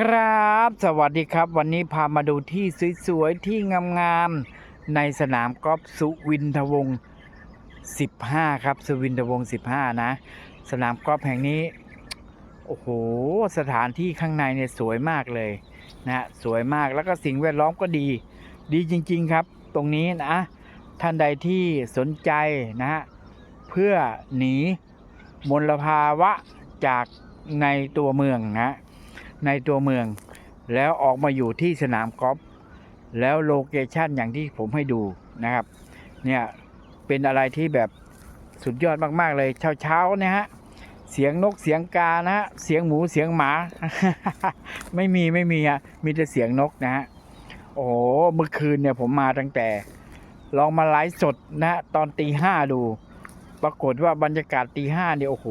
ครับ สวัสดีครับ วันนี้พามาดูที่สวยๆ ที่งามๆ ในสนามกอล์ฟสุวินทวงศ์15 ครับ สุวินทวงศ์15 นะ สนามกอล์ฟแห่งนี้ โอ้โห สถานที่ข้างในเนี่ยสวยมากเลยนะฮะ สวยมาก แล้วก็สิ่งแวดล้อมก็ดี ดีจริงๆครับ ตรงนี้นะ ท่านใดที่สนใจนะฮะ เพื่อหนีมลภาวะจากในตัวเมืองนะ ในตัวเมือง แล้วออกมาอยู่ที่สนามกอล์ฟแล้วโลเคชันอย่างที่ผมให้ดูนะครับเนี่ยเป็นอะไรที่แบบสุดยอดมากๆเลย เช้าเช้าๆนี่ฮะเสียงนกเสียงกานะฮะเสียงหมูเสียงหมา ไม่มีไม่มีอะมีแต่เสียงนกนะฮะโอ้โหเมื่อคืนเนี่ยผมมาตั้งแต่ ลองมาไลฟ์สดนะฮะตอนตีห้าดู ปรากฏว่าบรรยากาศตีห้าเนี่ยโอ้โห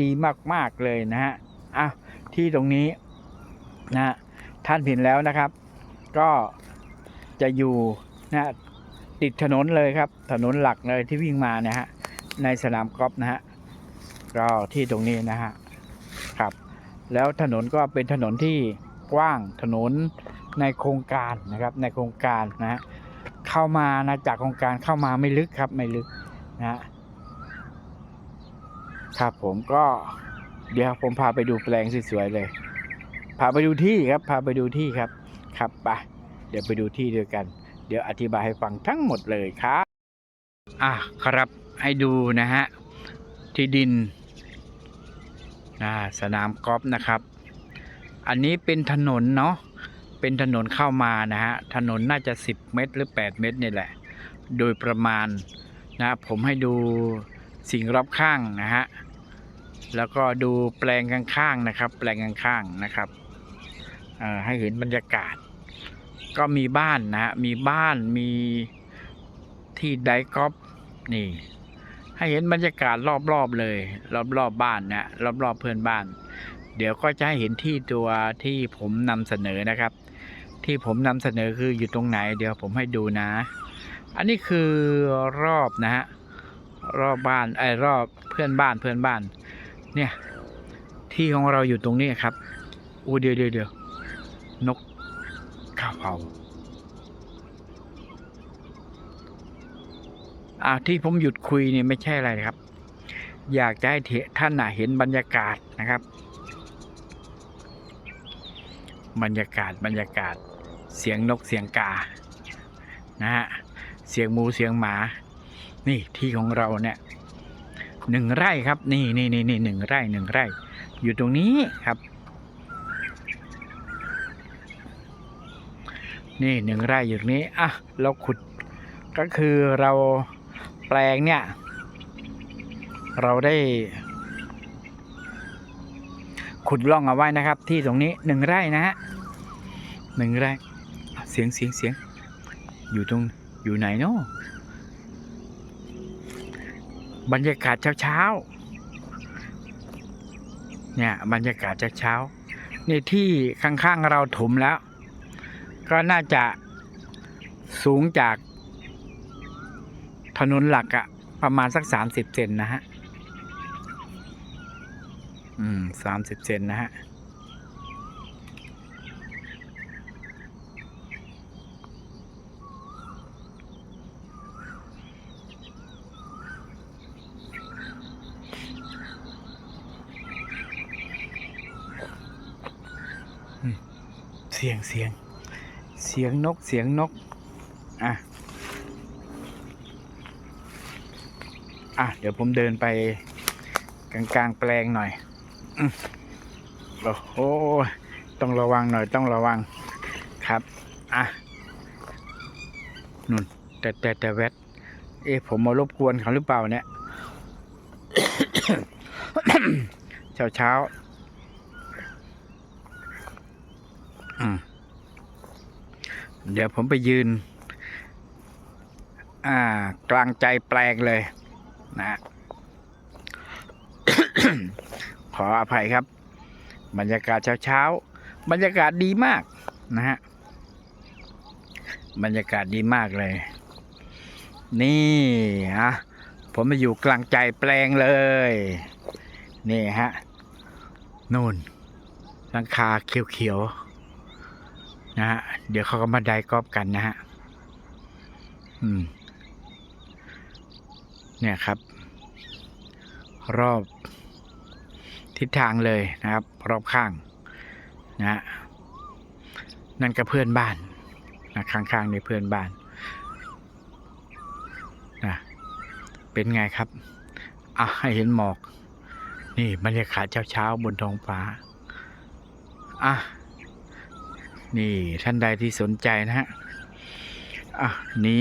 ดีมากๆเลยนะฮะอะที่ตรงนี้ นะท่านเห็นแล้วนะครับ ก็จะอยู่นะติดถนนเลยครับ ถนนหลักเลยที่วิ่งมานะฮะในสนามกอล์ฟนะฮะก็ที่ตรงนี้นะฮะครับ แล้วถนนก็เป็นถนนที่กว้างถนนในโครงการนะครับ ในโครงการนะฮะเข้ามานะจากโครงการเข้ามาไม่ลึกครับไม่ลึกนะฮะครับผมก็เดี๋ยวผมพาไปดูแปลงสวยๆเลย พาไปดูที่ครับ พาไปดูที่ครับ ครับไปเดี๋ยวไปดูที่ด้วยกัน เดี๋ยวอธิบายให้ฟังทั้งหมดเลยครับ อะครับให้ดูนะฮะ ที่ดินอ่าสนามกอล์ฟนะครับ อันนี้เป็นถนนเนาะ เป็นถนนเข้ามานะฮะ ถนนน่าจะ 10 เมตรหรือ 8 เมตรนี่แหละ โดยประมาณนะผมให้ดูสิ่งรอบข้างนะฮะ แล้วก็ดูแปลงข้างๆนะครับ แปลงข้างๆนะครับ ให้เห็นบรรยากาศ ก็มีบ้านนะฮะมีบ้านมีที่ไดกอฟนี่ ให้เห็นบรรยากาศรอบๆเลย รอบๆบบ้านนะรอบๆเพื่อนบ้าน เดี๋ยวก็จะให้เห็นที่ตัวที่ผมนำเสนอนะครับ ที่ผมนำเสนอคืออยู่ตรงไหน เดี๋ยวผมให้ดูนะ อันนี้คือรอบนะฮะรอบบ้านไอ้รอบเพื่อนบ้านเพื่อนบ้าน เนี่ย ที่ของเราอยู่ตรงนี้ครับอู้เดี๋ยวเดี๋ยวเดี๋ยว นกข้าวเผาอ่าที่ผมหยุดคุยเนี่ยไม่ใช่อะไรครับ อยากจะให้เทท่านน่ะเห็นบรรยากาศนะครับ บรรยากาศบรรยากาศ เสียงนกเสียงกา นะฮะ เสียงหมูเสียงหมา นี่ที่ของเราเนี่ยหนึ่งไร่ครับ นี่นี่นี่นี่หนึ่งไร่หนึ่งไร่ อยู่ตรงนี้ครับ นี่หนึ่งไร่อยู่นี้อะเราขุดก็คือเราแปลงเนี่ย เราได้ขุดล่องเอาไว้นะครับ ที่ตรงนี้หนึ่งไร่นะฮะหนึ่งไร่เสียงเสียงเสียงอยู่ตรงอยู่ไหนเนาะบรรยากาศเช้าๆเนี่ยบรรยากาศเช้าๆนี่ที่ข้างๆเราถมแล้ว ก็น่าจะสูงจากถนนหลักอะประมาณสักสามสิบเซนนะฮะ อืมสามสิบเซนนะฮะ เสียงเสียง เสียงนกเสียงนก อะ อะ เดี๋ยวผมเดินไปกลางกลางแปลงหน่อยอโอ้โหต้องระวังหน่อยต้องระวังครับ อะนุ่น แต่แต่แต่แวดเอ๊ะผมมารบกวนเขาหรือเปล่าเนี่ยเช้าเช้าอืม เดี๋ยวผมไปยืน อ่ากลางใจแปลงเลยนะขออภัยครับ บรรยากาศเช้าๆ บรรยากาศดีมากนะฮะ บรรยากาศดีมากเลย นี่ฮะผมมาอยู่กลางใจแปลงเลย นี่ฮะนู่นหลังคาเขียวๆ นะฮะเดี๋ยวเขาก็มาได้กอล์ฟกันนะฮะอืม เนี่ยครับ รอบทิศทางเลยนะครับ รอบข้างนะฮะนั่นก็เพื่อนบ้านนะข้างๆในเพื่อนบ้านนะเป็นไงครับอะให้เห็นหมอก นี่บรรยากาศเช้าๆบนท้องฟ้า อะ นี่ท่านใดที่สนใจนะฮะอะหนี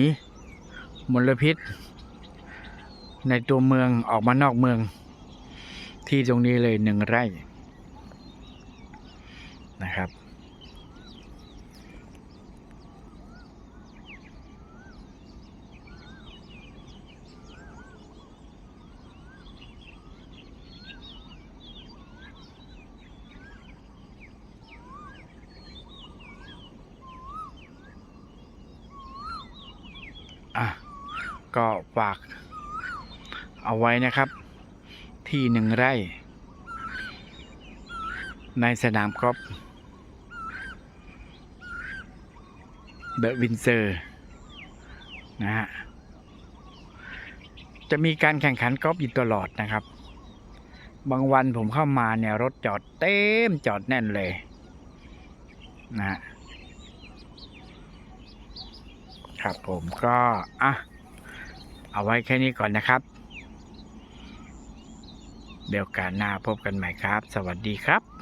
มลพิษ ในตัวเมืองออกมานอกเมือง ที่ตรงนี้เลยหนึ่งไร่นะครับ ก็ฝากเอาไว้นะครับ ที่หนึ่งไร่ ในสนามกอล์ฟเดอะวินเซอร์นะฮะจะมีการแข่งขันกอล์ฟอยู่ตลอดนะครับ บางวันผมเข้ามาเนี่ย รถจอดเต็มจอดแน่นเลยนะฮะครับผมก็ อะ เอาไว้แค่นี้ก่อนนะครับ เดี๋ยวการหน้าพบกันใหม่ครับ สวัสดีครับ